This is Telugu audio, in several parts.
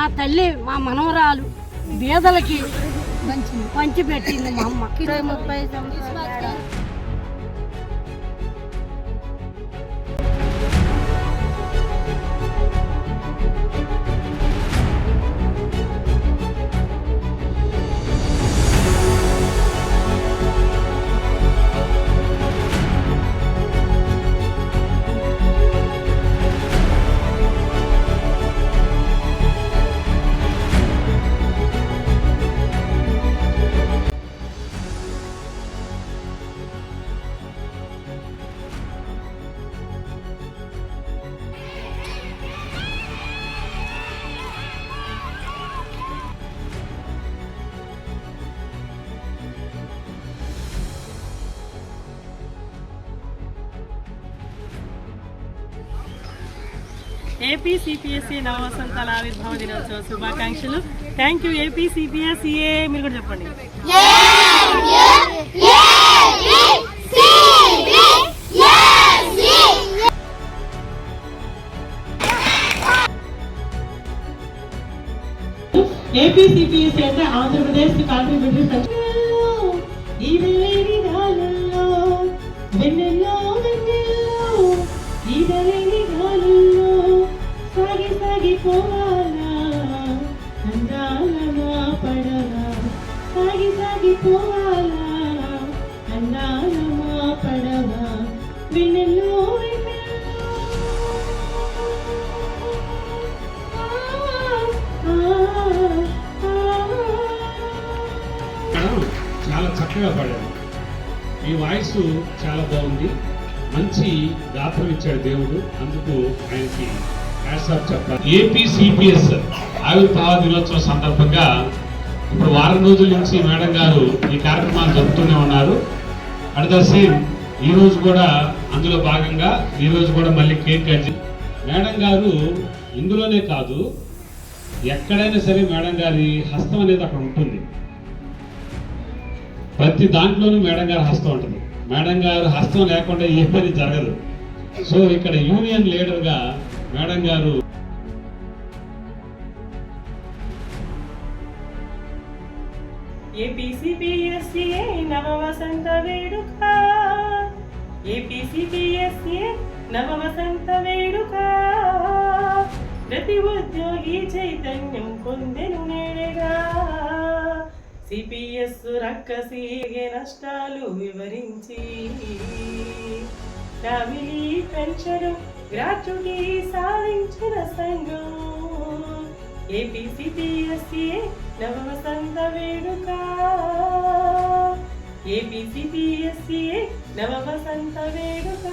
మా తల్లి మా మనవరాలు బీదలకి పంచి పెట్టింది మా అమ్మ. ఇరవై ముప్పై ఏపీ సిపిఎస్ఈ నవ ఆవిర్భావ దినోత్సవ శుభాకాంక్షలు. థ్యాంక్ యూ ఏపీ సిపిఎస్ఈఏ మీరు కూడా చెప్పండి. ఏపీ సిపిఎస్ఈ అంటే ఆంధ్రప్రదేశ్ కాంట్రిబ్యూటరీ ఈదలేని గాలుల్లో వెన్నెల్లో వెన్నెల్లో ఈదలేని సాగి సాగి పోవాలా? అందాల నా పడవ? సాగి సాగి పోవాలా? అందాల మా పడవ? వెన్నెల్లో ఆ, చాలా చక్కగా పాడారు ఈ వాయిస్ చాలా బాగుంది. మంచి గాత్రం ఇచ్చాడు దేవుడు. అందుకు ఆయనకి హ్యాట్స్ ఏపీ సిపిఎస్ ఆవిర్భావ దినోత్సవం సందర్భంగా ఇప్పుడు వారం రోజుల నుంచి మేడం గారు ఈ కార్యక్రమాలు జరుపుతూనే ఉన్నారు. అట్ ద సేమ్ ఈ రోజు కూడా అందులో భాగంగా ఈ రోజు కూడా మళ్ళీ కేక్ కట్ మేడం గారు ఇందులోనే కాదు ఎక్కడైనా సరే మేడం గారి హస్తం అనేది అక్కడ ఉంటుంది. ప్రతి దాంట్లోనూ మేడం గారి హస్తం ఉంటుంది. మేడం గారు హస్తం లేకుండా ఏ పని జరగదు. సో ఇక్కడ యూనియన్ లీడర్గా మేడం గారు. ఏపీసీపీఎస్సీఏ నవ వసంత వేడుక. ఏపీసీపీఎస్సీఏ నవ వసంత వేడుక. ప్రతి ఉద్యోగి చైతన్యం పొందెను నేడగా. సిపిఎస్ రక్కసీగే నష్టాలు వివరించి. ఫ్యామిలీ పెన్షన్ గ్రాట్యుటీ సాధించిన సంఘం. ఏపీసీపీఎస్సీ నవ వసంత వేడుక. ఏపీసీపీఎస్సీ నవ వసంత వేడుక.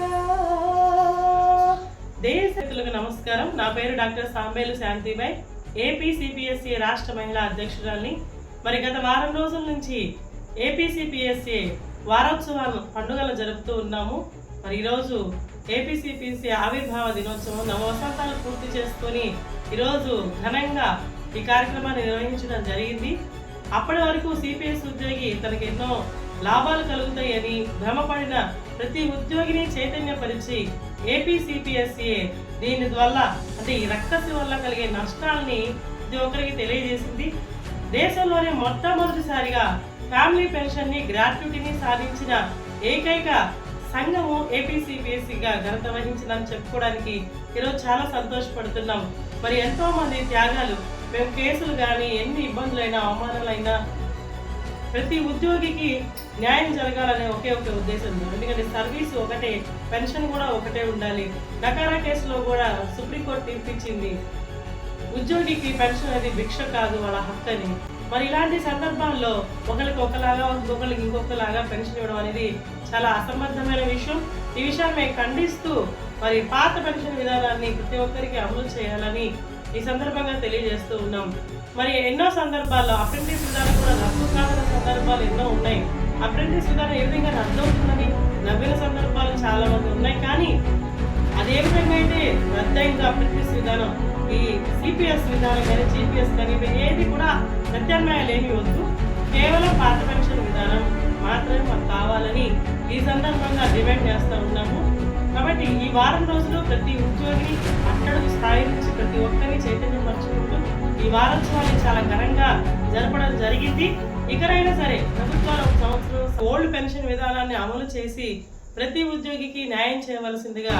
దేశతులకు నమస్కారం. నా పేరు డాక్టర్ సాంబేలు శాంతిబాయ్. ఏపీసీపీఎస్సీ రాష్ట్ర మహిళా అధ్యక్షురాలిని. మరి గత వారం రోజుల నుంచి ఏపీసీపీఎస్సీ వారోత్సవాలు పండుగలు జరుపుతూ ఉన్నాము. మరి ఈరోజు ఏపీసీపీసీ ఆవిర్భావ దినోత్సవం నవవసంతాలు పూర్తి చేసుకొని ఈరోజు ఘనంగా ఈ కార్యక్రమాన్ని నిర్వహించడం జరిగింది. అప్పటి వరకు సిపిఎస్ ఉద్యోగి తనకు ఎన్నో లాభాలు కలుగుతాయని భ్రమపడిన ప్రతి ఉద్యోగిని చైతన్యపరిచి ఏపీసీపీఎస్సీఏ దీని వల్ల అంటే ఈ రక్తసి వల్ల కలిగే నష్టాలని ప్రతి ఒక్కరికి తెలియజేసింది. దేశంలోనే మొట్టమొదటిసారిగా ఫ్యామిలీ పెన్షన్ని గ్రాట్యుటీని సాధించిన ఏకైక సంఘము ఏపీసీపీఎస్సీగా ఘనత వహించిందని చెప్పుకోవడానికి ఈరోజు చాలా సంతోషపడుతున్నాం. మరి ఎంతో మంది త్యాగాలు మేము కేసులు కానీ ఎన్ని ఇబ్బందులైనా అవమానాలైనా ప్రతి ఉద్యోగికి న్యాయం జరగాలనే ఒకే ఒక ఉద్దేశంతో ఎందుకంటే సర్వీస్ ఒకటే పెన్షన్ కూడా ఒకటే ఉండాలి. నకారా కేసులో కూడా సుప్రీంకోర్టు తీర్పిచ్చింది. ఉద్యోగికి పెన్షన్ అనేది భిక్ష కాదు వాళ్ళ హక్కు అని మరి ఇలాంటి సందర్భాల్లో ఒకరికి ఒకలాగా ఇంకొకరికి ఇంకొకలాగా పెన్షన్ ఇవ్వడం అనేది చాలా అసంబద్ధమైన విషయం. ఈ విషయాన్ని మేము ఖండిస్తూ మరి పాత పెన్షన్ విధానాన్ని ప్రతి ఒక్కరికి అమలు చేయాలని ఈ సందర్భంగా తెలియజేస్తూ ఉన్నాం. మరి ఎన్నో సందర్భాల్లో అప్రెంటిస్ విధానం కూడా రద్దు కాదని సందర్భాలు ఎన్నో ఉన్నాయి. అప్రెంటిస్ విధానం ఏ విధంగా రద్దు అవుతుందని నవ్విన సందర్భాలు చాలా మంది ఉన్నాయి. కానీ అదే విధంగా అయితే రద్దయిందో అప్రెంటిస్ విధానం ఈ సిపిఎస్ విధానం కానీ జీపీఎస్ కానీ ఏ ఏది ప్రత్యామ్నాయాలు వద్దు. కేవలం పాత పెన్షన్ విధానం మాత్రమే మాకు కావాలని ఈ సందర్భంగా డిమాండ్ చేస్తూ ఉన్నాము. కాబట్టి ఈ వారం రోజులు ప్రతి ఉద్యోగిని అట్టడుగు స్థాయి నుంచి ప్రతి ఒక్కరిని చైతన్యపరచుకుంటూ ఈ ఈ వారోత్సవాన్ని చాలా ఘనంగా జరపడం జరిగింది. ఇకనైనా సరే ప్రభుత్వాలు ఒక సంవత్సరం ఓల్డ్ పెన్షన్ విధానాన్ని అమలు చేసి ప్రతి ఉద్యోగికి న్యాయం చేయవలసిందిగా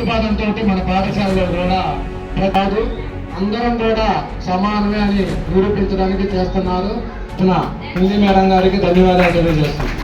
ప్రతిపాదనతో మన పాఠశాలలో కూడా కాదు అందరం కూడా సమానమే అని నిరూపించడానికి చేస్తున్నారు. హిందీ మేడం గారికి ధన్యవాదాలు తెలియజేస్తున్నాను.